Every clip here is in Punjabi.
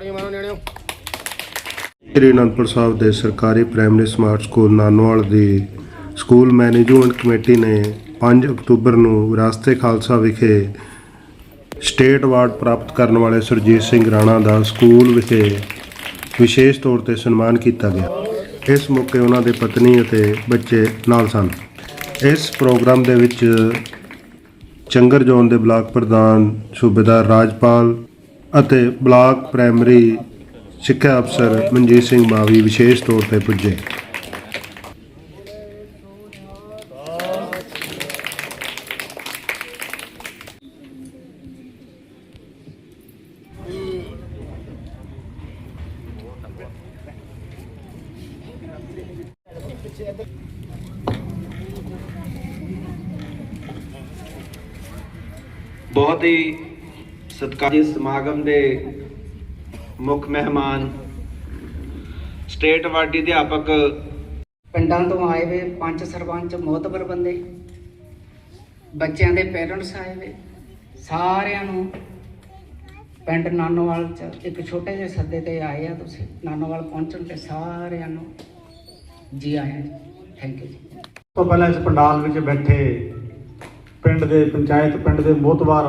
ਤਾੜੀਆਂ ਮਾਰੋ ਨਿਆਣਿਓ ਸ੍ਰੀ ਅਨੰਦਪੁਰ ਸਾਹਿਬ ਦੇ ਸਰਕਾਰੀ ਪ੍ਰਾਇਮਰੀ ਸਮਾਰਟ ਸਕੂਲ ਨਾਨੋਵਾਲ ਦੀ ਸਕੂਲ ਮੈਨੇਜਮੈਂਟ ਕਮੇਟੀ ਨੇ 5 ਅਕਤੂਬਰ ਨੂੰ ਵਿਰਾਸਤੇ ਖਾਲਸਾ ਵਿਖੇ ਸਟੇਟ ਅਵਾਰਡ ਪ੍ਰਾਪਤ ਕਰਨ ਵਾਲੇ ਸੁਰਜੀਤ ਸਿੰਘ ਰਾਣਾ ਦਾ ਸਕੂਲ ਵਿਖੇ ਵਿਸ਼ੇਸ਼ ਤੌਰ ਤੇ ਸਨਮਾਨ ਕੀਤਾ ਗਿਆ। ਇਸ ਮੌਕੇ ਉਹਨਾਂ ਦੇ ਪਤਨੀ ਅਤੇ ਬੱਚੇ ਨਾਲ ਸਨ। ਇਸ ਪ੍ਰੋਗਰਾਮ ਦੇ ਵਿੱਚ ਚੰਗਰ ਜ਼ੋਨ ਦੇ ਬਲਾਕ ਪ੍ਰਧਾਨ ਸੂਬੇਦਾਰ ਰਾਜਪਾਲ ਅਤੇ ਬਲਾਕ ਪ੍ਰਾਇਮਰੀ ਸਿੱਖਿਆ ਅਫਸਰ ਮਨਜੀਤ ਸਿੰਘ ਮਾਵੀ ਵਿਸ਼ੇਸ਼ ਤੌਰ ਤੇ ਪੁੱਜੇ। ਬਹੁਤ ਹੀ ਸਤਿਕਾਰਯੋਗ ਸਮਾਗਮ ਦੇ ਮੁੱਖ ਮਹਿਮਾਨ ਸਟੇਟ ਅਵਾਰਡੀ ਅਧਿਆਪਕ ਪਿੰਡਾਂ ਤੋਂ ਆਏ ਵੇ ਪੰਜ ਸਰਪੰਚ ਮੋਹਤਬਰ ਬੰਦੇ ਬੱਚਿਆਂ ਦੇ ਪੇਰੈਂਟਸ ਆਏ ਵੇ ਸਾਰਿਆਂ ਨੂੰ ਪਿੰਡ ਨਾਨੋਵਾਲ ਚ ਇੱਕ ਛੋਟੇ ਜਿਹੇ ਸੱਦੇ ਤੇ ਆਏ ਆ ਤੁਸੀਂ ਨਾਨੋਵਾਲ ਪਹੁੰਚਣ ਤੇ ਸਾਰਿਆਂ ਨੂੰ ਜੀ ਆਇਆਂ ਜੀ ਥੈਂਕ ਯੂ ਜੀ। ਤੋਂ ਪਹਿਲਾਂ ਇਸ ਪੰਡਾਲ ਵਿੱਚ ਬੈਠੇ ਪਿੰਡ ਦੇ ਪੰਚਾਇਤ ਪਿੰਡ ਦੇ ਮੋਤਵਾਰ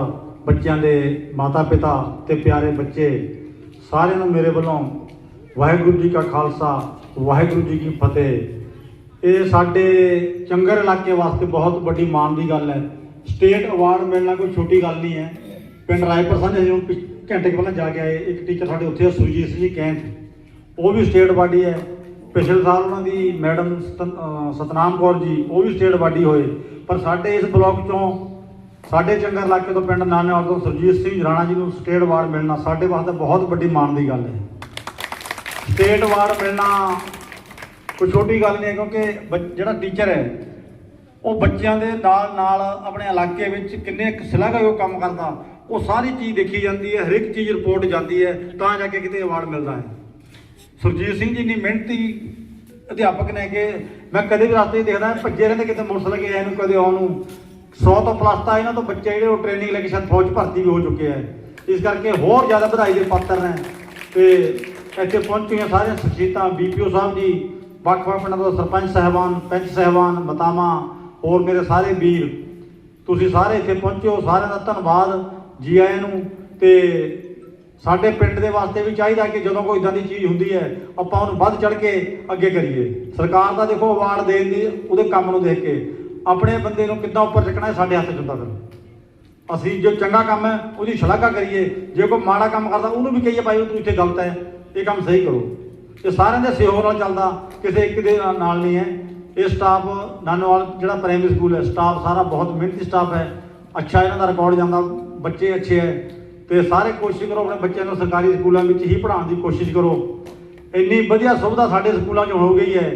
ਬੱਚਿਆਂ ਦੇ ਮਾਤਾ ਪਿਤਾ ਤੇ ਪਿਆਰੇ ਬੱਚੇ ਸਾਰਿਆਂ ਨੂੰ ਮੇਰੇ ਵੱਲੋਂ ਵਾਹਿਗੁਰੂ ਜੀ ਕਾ ਖਾਲਸਾ ਵਾਹਿਗੁਰੂ ਜੀ ਕੀ ਫਤਿਹ। ਇਹ ਸਾਡੇ ਚੰਗਰ ਇਲਾਕੇ ਵਾਸਤੇ ਬਹੁਤ ਵੱਡੀ ਮਾਣ ਦੀ ਗੱਲ ਹੈ। ਸਟੇਟ ਅਵਾਰਡ ਮਿਲਣਾ ਕੋਈ ਛੋਟੀ ਗੱਲ ਨਹੀਂ ਹੈ। ਪਿੰਡ ਰਾਏਪੁਰ ਸਾਂਝੇ ਹੁਣ ਘੰਟੇ ਪਹਿਲਾਂ ਜਾ ਕੇ ਆਏ। ਇੱਕ ਟੀਚਰ ਸਾਡੇ ਉੱਥੇ ਆ, ਸੁਰਜੀਤ ਸਿੰਘ ਜੀ ਕੈਂਥ ਉਹ ਵੀ ਸਟੇਟ ਅਵਾਰਡੀ ਹੈ। ਪਿਛਲੇ ਸਾਲ ਉਹਨਾਂ ਦੀ ਮੈਡਮ ਸਤਨ- ਸਤਨਾਮ ਕੌਰ ਜੀ ਉਹ ਵੀ ਸਟੇਟ ਅਵਾਰਡੀ ਹੋਏ। ਪਰ ਸਾਡੇ ਇਸ ਬਲਾਕ ਚੋਂ ਸਾਡੇ ਚੰਗਰ ਇਲਾਕੇ ਤੋਂ ਪਿੰਡ ਨਾਨੇਵਾਲ ਤੋਂ ਸੁਰਜੀਤ ਸਿੰਘ ਰਾਣਾ ਜੀ ਨੂੰ ਸਟੇਟ ਅਵਾਰਡ ਮਿਲਣਾ ਸਾਡੇ ਵਾਸਤੇ ਬਹੁਤ ਵੱਡੀ ਮਾਣ ਦੀ ਗੱਲ ਹੈ। ਸਟੇਟ ਅਵਾਰਡ ਮਿਲਣਾ ਕੋਈ ਛੋਟੀ ਗੱਲ ਨਹੀਂ ਹੈ ਕਿਉਂਕਿ ਬੱਚ- ਜਿਹੜਾ ਟੀਚਰ ਹੈ, ਉਹ ਬੱਚਿਆਂ ਦੇ ਨਾਲ ਨਾਲ ਆਪਣੇ ਇਲਾਕੇ ਵਿੱਚ ਕਿੰਨੇ ਕੁ ਸ਼ਲਾਘਾਯੋਗ ਕੰਮ ਕਰਦਾ, ਉਹ ਸਾਰੀ ਚੀਜ਼ ਦੇਖੀ ਜਾਂਦੀ ਹੈ ਹਰ ਇੱਕ ਚੀਜ਼ ਰਿਪੋਰਟ ਜਾਂਦੀ ਹੈ, ਤਾਂ ਜਾ ਕੇ ਕਿਤੇ ਅਵਾਰਡ ਮਿਲਦਾ ਹੈ। ਸੁਰਜੀਤ ਸਿੰਘ ਜੀ ਇੰਨੀ ਮਿਹਨਤੀ ਅਧਿਆਪਕ ਨੇ ਕਿ ਮੈਂ ਕਦੇ ਵੀ ਰਸਤੇ ਦੇਖਦਾ, ਭੱਜੇ ਰਹਿੰਦੇ ਕਿਤੇ ਮੋਟਰਸਾਈਕਲ ਕੇ ਆਏ ਨੂੰ, ਕਦੇ ਆਉਣ ਨੂੰ। 100 ਤੋਂ ਪਲੱਸ ਤਾਂ ਇਹਨਾਂ ਤੋਂ ਬੱਚੇ ਜਿਹੜੇ ਉਹ ਟ੍ਰੇਨਿੰਗ ਲੈ ਕੇ ਸ਼ਾਇਦ ਫੌਜ ਭਰਤੀ ਵੀ ਹੋ ਚੁੱਕੇ ਆ। ਇਸ ਕਰਕੇ ਹੋਰ ਜ਼ਿਆਦਾ ਵਧਾਈ ਦੇ ਪਾਤਰ ਨੇ। ਤੇ ਇੱਥੇ ਪਹੁੰਚੀਆਂ ਸਾਰੀਆਂ ਸ਼ਖਸੀਅਤਾਂ ਬੀਪੀਓ ਸਾਹਿਬ ਜੀ, ਵੱਖ-ਵੱਖ ਪਿੰਡਾਂ ਤੋਂ ਸਰਪੰਚ ਸਾਹਿਬਾਨ, ਪੰਚ ਸਾਹਿਬਾਨ, ਮਤਾਵਾਂ, ਹੋਰ ਮੇਰੇ ਸਾਰੇ ਵੀਰ। ਤੁਸੀਂ ਸਾਰੇ ਇੱਥੇ ਪਹੁੰਚਿਓ, ਸਾਰਿਆਂ ਦਾ ਧੰਨਵਾਦ ਜੀ ਆਇਆਂ ਨੂੰ। ਤੇ ਸਾਡੇ ਪਿੰਡ ਦੇ ਵਾਸਤੇ ਵੀ ਚਾਹੀਦਾ ਕਿ ਜਦੋਂ ਕੋਈ ਇਦਾਂ ਦੀ ਚੀਜ਼ ਹੁੰਦੀ ਹੈ, ਆਪਾਂ ਉਹਨੂੰ ਵੱਧ ਚੜ ਕੇ ਅੱਗੇ ਕਰੀਏ। ਸਰਕਾਰ ਦਾ ਦੇਖੋ ਅਵਾਰਡ ਦੇਣ ਦੀ, ਉਹਦੇ ਕੰਮ ਨੂੰ ਦੇਖ ਕੇ। ਆਪਣੇ ਬੰਦੇ ਨੂੰ ਕਿੱਦਾਂ ਉੱਪਰ ਚੱਕਣਾ ਇਹ ਸਾਡੇ ਹੱਥ 'ਚ ਹੁੰਦਾ ਫਿਰ। ਅਸੀਂ ਜੋ ਚੰਗਾ ਕੰਮ ਹੈ, ਉਹਦੀ ਸ਼ਲਾਘਾ ਕਰੀਏ। ਜੇ ਕੋਈ ਮਾੜਾ ਕੰਮ ਕਰਦਾ, ਉਹਨੂੰ ਵੀ ਕਹੀਏ, ਭਾਈ ਤੂੰ ਇੱਥੇ ਗਲਤ ਹੈ। ਇਹ ਕੰਮ ਸਹੀ ਕਰੋ। ਇਹ ਸਾਰਿਆਂ ਦੇ ਸਹਿਯੋਗ ਨਾਲ ਚੱਲਦਾ। ਕਿਸੇ ਇੱਕ ਦੇ ਨਾਲ ਨਹੀਂ ਹੈ। ਇਹ ਸਟਾਫ ਨਾਨੋਵਾਲ ਜਿਹੜਾ ਪ੍ਰਾਇਮਰੀ ਸਕੂਲ ਹੈ ਸਟਾਫ ਸਾਰਾ ਬਹੁਤ ਮਿਹਨਤੀ ਸਟਾਫ ਹੈ। ਅੱਛਾ ਇਹਨਾਂ ਦਾ ਰਿਕਾਰਡ ਜਾਂਦਾ। ਬੱਚੇ ਅੱਛੇ ਹੈ। ਤੇ ਸਾਰੇ ਕੋਸ਼ਿਸ਼ ਕਰੋ ਆਪਣੇ ਬੱਚਿਆਂ ਨੂੰ ਸਰਕਾਰੀ ਸਕੂਲਾਂ ਵਿੱਚ ਹੀ ਪੜ੍ਹਾਉਣ ਦੀ ਕੋਸ਼ਿਸ਼ ਕਰੋ। ਇੰਨੀ ਵਧੀਆ ਸੁਵਿਧਾ ਸਾਡੇ ਸਕੂਲਾਂ 'ਚ ਹੋ ਗਈ ਹੈ।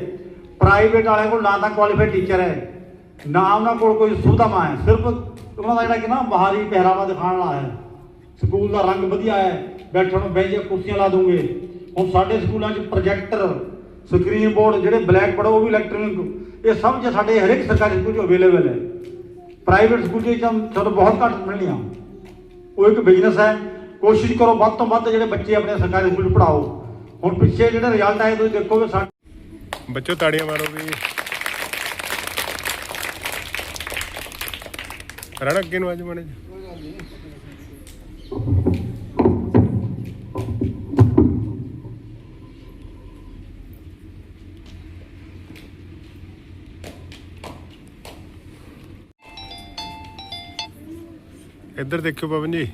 ਪ੍ਰਾਈਵੇਟ ਵਾਲਿਆਂ ਕੋਲ ਨਾ ਤਾਂ ਕੁਆਲੀਫਾਈਡ ਟੀਚਰ ਹੈ। ਨਾ ਉਹਨਾਂ ਕੋਲ ਕੋਈ ਸੁਵਿਧਾਵਾਂ ਹੈ, ਸਿਰਫ ਉਹਨਾਂ ਦਾ ਜਿਹੜਾ ਕਿ ਨਾ ਬਾਹਰੀ ਪਹਿਰਾਵਾ ਦਿਖਾਉਣ ਵਾਲਾ ਹੈ। ਸਕੂਲ ਦਾ ਰੰਗ ਵਧੀਆ ਹੈ, ਬੈਠਣ ਨੂੰ ਬੈਂਚਾਂ ਕੁਰਸੀਆਂ ਲਾ ਦੂੰਗੇ। ਹੁਣ ਸਾਡੇ ਸਕੂਲਾਂ 'ਚ ਪ੍ਰੋਜੈਕਟਰ ਸਕਰੀਨ ਬੋਰਡ ਜਿਹੜੇ ਬਲੈਕ ਬੋਰਡ ਉਹ ਵੀ ਇਲੈਕਟ੍ਰੋਨਿਕ ਇਹ ਸਭ ਜੇ ਸਾਡੇ ਹਰੇਕ ਸਰਕਾਰੀ ਸਕੂਲ 'ਚ ਅਵੇਲੇਬਲ ਹੈ। ਪ੍ਰਾਈਵੇਟ ਸਕੂਲ 'ਚ ਤਾਂ ਤੁਹਾਨੂੰ ਬਹੁਤ ਘੱਟ ਮਿਲਣੀਆਂ। ਉਹ ਇੱਕ ਬਿਜ਼ਨਸ ਹੈ, ਕੋਸ਼ਿਸ਼ ਕਰੋ ਵੱਧ ਤੋਂ ਵੱਧ ਜਿਹੜੇ ਬੱਚੇ ਆਪਣੇ ਸਰਕਾਰੀ ਸਕੂਲ 'ਚ ਪੜਾਓ ਹੁਣ ਪਿੱਛੇ ਜਿਹੜੇ ਰਿਜ਼ਲਟ ਆਏ, ਤੁਸੀਂ ਦੇਖੋਗੇ ਬੱਚੋ ਤਾੜੀਆਂ ਮਾਰੋ ਵੀ। ਰਣ ਅੱਗੇ ਨੂੰ ਅੱਜ ਮਣੇ ਇੱਧਰ ਦੇਖਿਓ ਪਵਨ ਜੀ।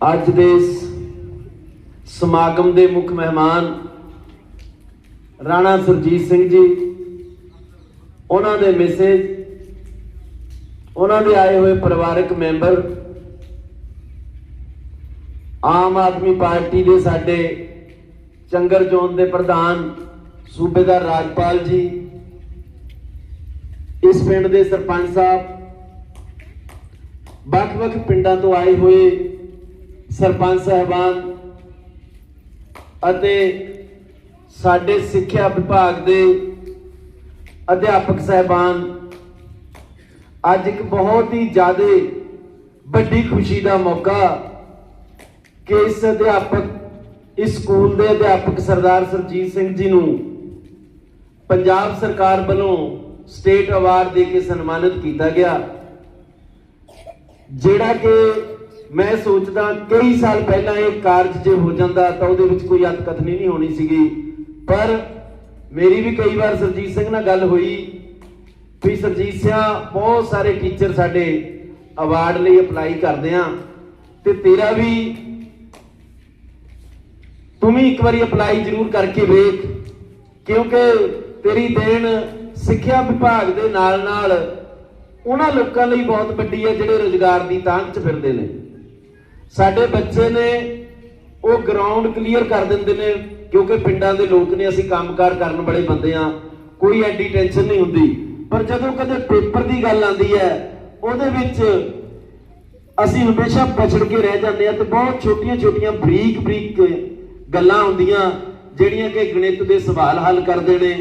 ਅੱਜ ਦੇ ਸਮਾਗਮ ਦੇ ਮੁੱਖ ਮਹਿਮਾਨ ਰਾਣਾ ਸੁਰਜੀਤ ਸਿੰਘ ਜੀ ਉਹਨਾਂ ਦੇ ਮੈਸੇਜ ਉਹਨਾਂ ਦੇ ਆਏ ਹੋਏ ਪਰਿਵਾਰਕ ਮੈਂਬਰ, ਆਮ ਆਦਮੀ ਪਾਰਟੀ ਦੇ ਸਾਡੇ ਚੰਗਰ ਜ਼ੋਨ ਦੇ ਪ੍ਰਧਾਨ ਸੂਬੇਦਾਰ ਰਾਜਪਾਲ ਜੀ, ਇਸ ਪਿੰਡ ਦੇ ਸਰਪੰਚ ਸਾਹਿਬ, ਵੱਖ-ਵੱਖ ਪਿੰਡਾਂ ਤੋਂ ਆਏ ਹੋਏ ਸਰਪੰਚ ਸਾਹਿਬਾਨ ਅਤੇ ਸਾਡੇ ਸਿੱਖਿਆ ਵਿਭਾਗ ਦੇ ਅਧਿਆਪਕ ਸਾਹਿਬਾਨ ਅੱਜ ਇੱਕ ਬਹੁਤ ਹੀ ਜ਼ਿਆਦਾ ਵੱਡੀ ਖੁਸ਼ੀ ਦਾ ਮੌਕਾ ਕਿ ਇਸ ਅਧਿਆਪਕ, ਇਸ ਸਕੂਲ ਦੇ ਅਧਿਆਪਕ ਸਰਦਾਰ ਸਰਜੀਤ ਸਿੰਘ ਜੀ ਨੂੰ ਪੰਜਾਬ ਸਰਕਾਰ ਵੱਲੋਂ ਸਟੇਟ ਅਵਾਰਡ ਦੇ ਕੇ ਸਨਮਾਨਿਤ ਕੀਤਾ ਗਿਆ। ਜਿਹੜਾ ਕਿ ਮੈਂ ਸੋਚਦਾ ਕਈ ਸਾਲ ਪਹਿਲਾਂ ਇਹ ਕਾਰਜ ਜੇ ਹੋ ਜਾਂਦਾ ਤਾਂ ਉਹਦੇ ਵਿੱਚ ਕੋਈ ਅਤਕਥਨੀ ਨਹੀਂ ਹੋਣੀ ਸੀਗੀ। ਪਰ ਮੇਰੀ ਵੀ ਕਈ ਵਾਰ ਸਰਜੀਤ ਸਿੰਘ ਨਾਲ ਗੱਲ ਹੋਈ ਵੀ ਸਰਜੀਤ ਸਿੰਘ ਬਹੁਤ ਸਾਰੇ ਟੀਚਰ ਸਾਡੇ ਅਵਾਰਡ ਲਈ ਅਪਲਾਈ ਕਰਦੇ ਆ ਤੇ ਤੇਰਾ ਵੀ ਤੂੰ ਵੀ ਇੱਕ ਵਾਰੀ ਅਪਲਾਈ ਜ਼ਰੂਰ ਕਰਕੇ ਵੇਖ, ਕਿਉਂਕਿ ਤੇਰੀ ਦੇਣ ਸਿੱਖਿਆ ਵਿਭਾਗ ਦੇ ਨਾਲ ਨਾਲ ਉਹਨਾਂ ਲੋਕਾਂ ਲਈ ਬਹੁਤ ਵੱਡੀ ਹੈ ਜਿਹੜੇ ਰੋਜ਼ਗਾਰ ਦੀ ਤਾਂਘ 'ਚ ਫਿਰਦੇ ਨੇ। ਸਾਡੇ ਬੱਚੇ ਨੇ ਉਹ ਗਰਾਊਂਡ ਕਲੀਅਰ ਕਰ ਦਿੰਦੇ ਨੇ, ਕਿਉਂਕਿ ਪਿੰਡਾਂ ਦੇ ਲੋਕ ਨੇ, ਅਸੀਂ ਕੰਮਕਾਰ ਕਰਨ ਵਾਲੇ ਬੰਦੇ ਆ, ਕੋਈ ਐਡੀ ਟੈਨਸ਼ਨ ਨਹੀਂ ਹੁੰਦੀ। ਪਰ ਜਦੋਂ ਕਦੇ ਪੇਪਰ ਦੀ ਗੱਲ ਆਉਂਦੀ ਹੈ, ਉਹਦੇ ਵਿੱਚ ਅਸੀਂ ਹਮੇਸ਼ਾ ਪਛੜ ਕੇ ਰਹਿ ਜਾਂਦੇ ਆ ਤੇ ਬਹੁਤ ਛੋਟੀਆਂ ਛੋਟੀਆਂ ਬਰੀਕ ਬਰੀਕ ਗੱਲਾਂ ਹੁੰਦੀਆਂ, ਜਿਹੜੀਆਂ ਕਿ ਗਣਿਤ ਦੇ ਸਵਾਲ ਹੱਲ ਕਰਦੇ ਨੇ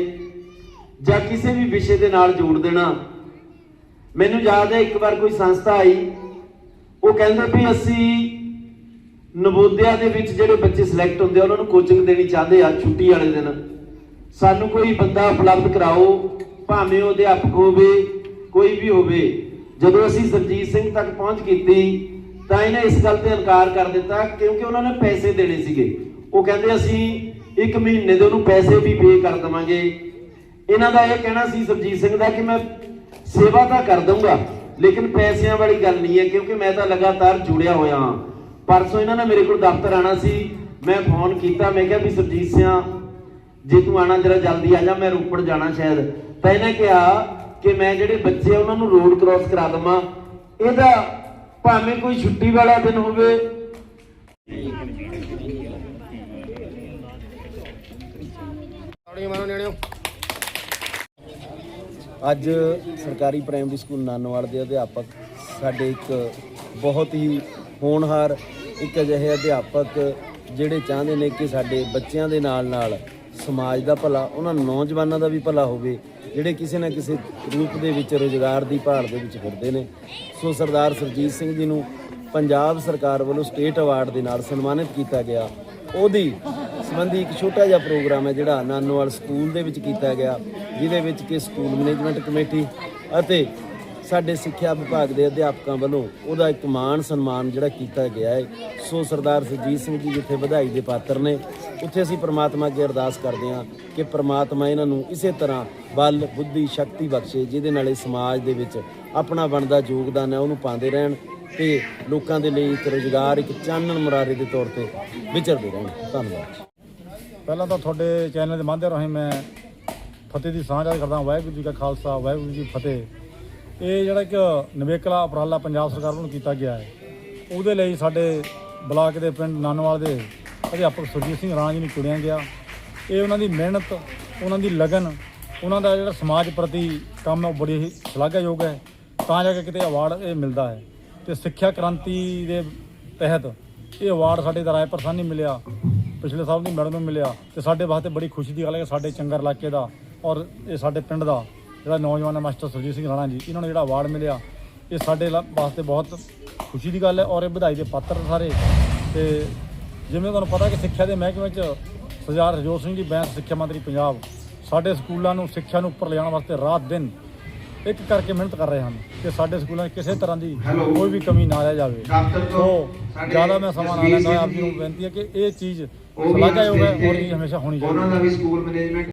ਜਾਂ ਕਿਸੇ ਵੀ ਵਿਸ਼ੇ ਦੇ ਨਾਲ ਜੋੜ ਦੇਣਾ। ਮੈਨੂੰ ਯਾਦ ਹੈ, ਇੱਕ ਵਾਰ ਕੋਈ ਸੰਸਥਾ ਆਈ, ਉਹ ਕਹਿੰਦੇ ਵੀ ਅਸੀਂ ਨਵੋਦਿਆ ਦੇ ਵਿੱਚ ਜਿਹੜੇ ਬੱਚੇ ਸਿਲੈਕਟ ਹੁੰਦੇ ਆ, ਉਹਨਾਂ ਨੂੰ ਕੋਚਿੰਗ ਦੇਣੀ ਚਾਹੁੰਦੇ ਆ ਛੁੱਟੀ ਵਾਲੇ ਦਿਨ। ਸਾਨੂੰ ਕੋਈ ਬੰਦਾ ਉਪਲਬਧ ਕਰਾਓ ਭਾਵੇਂ ਉਹ ਅਧਿਆਪਕ ਹੋਵੇ, ਕੋਈ ਵੀ ਹੋਵੇ, ਜਦੋਂ ਅਸੀਂ ਸਰਜੀਤ ਸਿੰਘ ਤੱਕ ਪਹੁੰਚ ਕੀਤੀ, ਤਾਂ ਇਹਨੇ ਇਸ ਗੱਲ ਤੇ ਇਨਕਾਰ ਕਰ ਦਿੱਤਾ, ਕਿਉਂਕਿ ਉਹਨਾਂ ਨੇ ਪੈਸੇ ਦੇਣੇ ਸੀਗੇ। ਉਹ ਕਹਿੰਦੇ, ਅਸੀਂ ਇੱਕ ਮਹੀਨੇ ਦੇ ਉਹਨੂੰ ਪੈਸੇ ਵੀ ਪੇ ਕਰ ਦਵਾਂਗੇ। ਇਹਨਾਂ ਦਾ ਇਹ ਕਹਿਣਾ ਸੀ ਸਰਜੀਤ ਸਿੰਘ ਦਾ ਕਿ ਮੈਂ ਸੇਵਾ ਤਾਂ ਕਰ ਦਊਂਗਾ, ਲੇਕਿਨ ਪੈਸਿਆਂ ਵਾਲੀ ਗੱਲ ਨਹੀਂ ਹੈ, ਕਿਉਂਕਿ ਮੈਂ ਤਾਂ ਲਗਾਤਾਰ ਜੁੜਿਆ ਹੋਇਆ ਹਾਂ। ਪਰਸੋਂ ਇਹਨਾਂ ਨੇ ਮੇਰੇ ਕੋਲ ਦਫ਼ਤਰ ਆਣਾ ਸੀ, ਮੈਂ ਫੋਨ ਕੀਤਾ, ਮੈਂ ਕਿਹਾ ਵੀ ਸਰਜੀਤ ਸਿੰਘ ਜੇ ਤੂੰ ਆਣਾ ਜਰਾ ਜਲਦੀ ਆ ਜਾ, ਮੈਂ ਰੋਪੜ ਜਾਣਾ ਸ਼ਾਇਦ। ਤਾਂ ਇਹਨੇ ਕਿਹਾ ਕਿ ਮੈਂ ਜਿਹੜੇ ਬੱਚੇ ਉਹਨਾਂ ਨੂੰ ਰੋਡ ਕ੍ਰਾਸ ਕਰਾ ਦਵਾਂ। ਇਹਦਾ ਭਾਵੇਂ ਕੋਈ ਛੁੱਟੀ ਵਾਲਾ ਦਿਨ ਹੋਵੇ। ਅੱਜ ਸਰਕਾਰੀ ਪ੍ਰਾਇਮਰੀ ਸਕੂਲ ਨਾਨੋਵਾਲ ਦੇ ਅਧਿਆਪਕ ਸਾਡੇ ਇੱਕ ਬਹੁਤ ਹੀ ਹੋਣਹਾਰ, ਇੱਕ ਅਜਿਹੇ ਅਧਿਆਪਕ ਜਿਹੜੇ ਚਾਹੁੰਦੇ ਨੇ ਕਿ ਸਾਡੇ ਬੱਚਿਆਂ ਦੇ ਨਾਲ ਨਾਲ ਸਮਾਜ ਦਾ ਭਲਾ, ਉਹਨਾਂ ਨੌਜਵਾਨਾਂ ਦਾ ਵੀ ਭਲਾ ਹੋਵੇ। ਜਿਹੜੇ ਕਿਸੇ ਨਾ ਕਿਸੇ ਰੂਪ ਦੇ ਵਿੱਚ, ਰੋਜ਼ਗਾਰ ਦੀ ਭਾਲ ਦੇ ਵਿੱਚ ਫਿਰਦੇ ਨੇ। ਸੋ ਸਰਦਾਰ ਸਰਜੀਤ ਸਿੰਘ ਜੀ ਨੂੰ ਪੰਜਾਬ ਸਰਕਾਰ ਵੱਲੋਂ ਸਟੇਟ ਅਵਾਰਡ ਦੇ ਨਾਲ ਸਨਮਾਨਿਤ ਕੀਤਾ ਗਿਆ। ਉਹਦੀ ਸੰਬੰਧੀ ਇੱਕ ਛੋਟਾ ਜਿਹਾ ਪ੍ਰੋਗਰਾਮ ਹੈ, ਜਿਹੜਾ ਨਾਨੋਵਾਲ ਸਕੂਲ ਦੇ ਵਿੱਚ ਕੀਤਾ ਗਿਆ, ਜਿਹਦੇ ਵਿੱਚ ਕਿ ਸਕੂਲ ਮੈਨੇਜਮੈਂਟ ਕਮੇਟੀ ਅਤੇ ਸਾਡੇ ਸਿੱਖਿਆ ਵਿਭਾਗ ਦੇ ਅਧਿਆਪਕਾਂ ਵੱਲੋਂ ਉਹਦਾ ਇੱਕ ਮਾਣ ਸਨਮਾਨ ਜਿਹੜਾ ਕੀਤਾ ਗਿਆ ਹੈ। ਸੋ ਸਰਦਾਰ ਸੁਰਜੀਤ ਸਿੰਘ ਜੀ ਜਿੱਥੇ ਵਧਾਈ ਦੇ ਪਾਤਰ ਨੇ ਉੱਥੇ ਅਸੀਂ ਪ੍ਰਮਾਤਮਾ ਅੱਗੇ ਅਰਦਾਸ ਕਰਦੇ ਹਾਂ ਕਿ ਪ੍ਰਮਾਤਮਾ ਇਹਨਾਂ ਨੂੰ ਇਸੇ ਤਰ੍ਹਾਂ ਬਲ, ਬੁੱਧੀ, ਸ਼ਕਤੀ ਬਖਸ਼ੇ, ਜਿਹਦੇ ਨਾਲ ਇਹ ਸਮਾਜ ਦੇ ਵਿੱਚ ਆਪਣਾ ਬਣਦਾ ਯੋਗਦਾਨ ਹੈ, ਉਹਨੂੰ ਪਾਉਂਦੇ ਰਹਿਣ ਤੇ ਲੋਕਾਂ ਦੇ ਲਈ ਇੱਕ ਰੋਜ਼ਗਾਰ, ਇੱਕ ਚਾਨਣ ਮੁਰਾਰੇ ਦੇ ਤੌਰ ਤੇ ਵਿਚਰਦੇ ਰਹਿਣ। ਧੰਨਵਾਦ। ਪਹਿਲਾਂ ਤਾਂ ਤੁਹਾਡੇ ਚੈਨਲ ਦੇ ਮਾਧਿਅਮ ਰਾਹੀਂ ਮੈਂ ਫਤਿਹ ਦੀ ਸਾਂਝ ਕਰਦਾ ਵਾਹਿਗੁਰੂ ਜੀ ਕਾ ਖਾਲਸਾ, ਵਾਹਿਗੁਰੂ ਜੀ ਫਤਿਹ। ਇਹ ਜਿਹੜਾ ਇੱਕ ਨਵੇਕਲਾ ਉਪਰਾਲਾ ਪੰਜਾਬ ਸਰਕਾਰ ਵੱਲੋਂ ਕੀਤਾ ਗਿਆ ਹੈ, ਉਹਦੇ ਲਈ ਸਾਡੇ ਬਲਾਕ ਦੇ ਪਿੰਡ ਨਾਨਵਾਲ ਦੇ ਅਧਿਆਪਕ ਸੁਰਜੀਤ ਸਿੰਘ ਰਾਣਾ ਜੀ ਨੂੰ ਚੁਣਿਆ ਗਿਆ। ਇਹ ਉਹਨਾਂ ਦੀ ਮਿਹਨਤ, ਉਹਨਾਂ ਦੀ ਲਗਨ, ਉਹਨਾਂ ਦਾ ਜਿਹੜਾ ਸਮਾਜ ਪ੍ਰਤੀ ਕੰਮ ਹੈ ਉਹ ਬੜੀ ਹੀ ਸ਼ਲਾਘਾਯੋਗ ਹੈ। ਤਾਂ ਜਾ ਕੇ ਕਿਤੇ ਅਵਾਰਡ ਇਹ ਮਿਲਦਾ ਹੈ। ਤੇ ਸਿੱਖਿਆ ਕ੍ਰਾਂਤੀ ਦੇ ਤਹਿਤ ਇਹ ਅਵਾਰਡ ਸਾਡੇ ਦਾ ਰਾਏਪੁਰ ਸਾਹਿਬ ਮਿਲਿਆ। ਪਿਛਲੇ ਸਾਲ ਦੀ ਮੈਡਮ ਨੂੰ ਮਿਲਿਆ। ਤੇ ਸਾਡੇ ਵਾਸਤੇ ਬੜੀ ਖੁਸ਼ੀ ਦੀ ਗੱਲ ਹੈ ਕਿ ਸਾਡੇ ਚੰਗਰ ਇਲਾਕੇ ਦਾ ਔਰ ਇਹ ਸਾਡੇ ਪਿੰਡ ਦਾ ਜਿਹੜਾ ਨੌਜਵਾਨ ਹੈ ਮਾਸਟਰ ਸੁਰਜੀਤ ਸਿੰਘ ਰਾਣਾ ਜੀ, ਇਹਨਾਂ ਨੂੰ ਜਿਹੜਾ ਅਵਾਰਡ ਮਿਲਿਆ। ਇਹ ਸਾਡੇ ਲਾ- ਵਾਸਤੇ ਬਹੁਤ ਖੁਸ਼ੀ ਦੀ ਗੱਲ ਹੈ ਔਰ ਇਹ ਵਧਾਈ ਦੇ ਪਾਤਰ ਸਾਰੇ। ਤੇ ਜਿਵੇਂ ਤੁਹਾਨੂੰ ਪਤਾ ਕਿ ਸਿੱਖਿਆ ਦੇ ਮਹਿਕਮੇ 'ਚ ਸਰਦਾਰ ਹਰਜੋਤ ਸਿੰਘ ਜੀ ਬੈਂਸ ਸਿੱਖਿਆ ਮੰਤਰੀ ਪੰਜਾਬ ਸਾਡੇ ਸਕੂਲਾਂ ਨੂੰ ਸਿੱਖਿਆ ਨੂੰ ਉੱਪਰ ਲਿਜਾਣ ਵਾਸਤੇ ਰਾਤ ਦਿਨ ਇੱਕ ਕਰਕੇ ਮਿਹਨਤ ਕਰ ਰਹੇ ਹਨ ਕਿ ਸਾਡੇ ਸਕੂਲਾਂ 'ਚ ਕਿਸੇ ਤਰ੍ਹਾਂ ਦੀ ਕੋਈ ਵੀ ਕਮੀ ਨਾ ਰਹਿ ਜਾਵੇ। ਸੋ ਜ਼ਿਆਦਾ ਮੈਂ ਸਮਾਂ ਨਾ ਲੈਂਦਾ ਆਪ ਜੀ ਨੂੰ ਬੇਨਤੀ ਹੈ ਕਿ ਇਹ ਚੀਜ਼ ਸ਼ਲਾਘਾਯੋਗ ਹੈ ਔਰ ਇਹ ਹਮੇਸ਼ਾ ਹੋਣੀ ਚਾਹੀਦੀ। ਹੈ